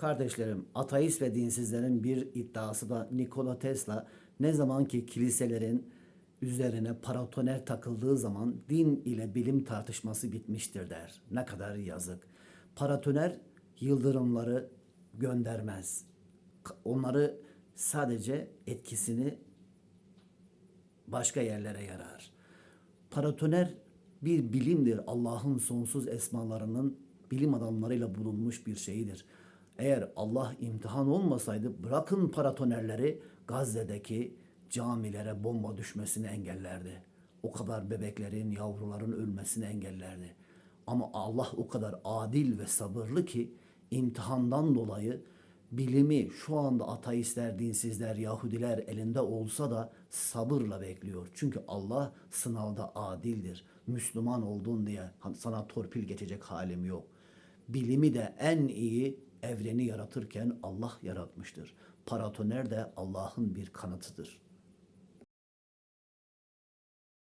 Kardeşlerim, ateist ve dinsizlerin bir iddiası da Nikola Tesla ne zaman ki kiliselerin üzerine paratoner takıldığı zaman din ile bilim tartışması bitmiştir der. Ne kadar yazık. Paratoner yıldırımları göndermez. Onları sadece etkisini başka yerlere yarar. Paratoner bir bilimdir. Allah'ın sonsuz esmalarının bilim adamlarıyla bulunmuş bir şeyidir. Eğer Allah imtihan olmasaydı bırakın paratonerleri Gazze'deki camilere bomba düşmesini engellerdi. O kadar bebeklerin, yavruların ölmesini engellerdi. Ama Allah o kadar adil ve sabırlı ki imtihandan dolayı bilimi şu anda ateistler, dinsizler, Yahudiler elinde olsa da sabırla bekliyor. Çünkü Allah sınavda adildir. Müslüman oldun diye sana torpil geçecek halim yok. Bilimi de en iyi evreni yaratırken Allah yaratmıştır. Paratoner de Allah'ın bir kanıtıdır.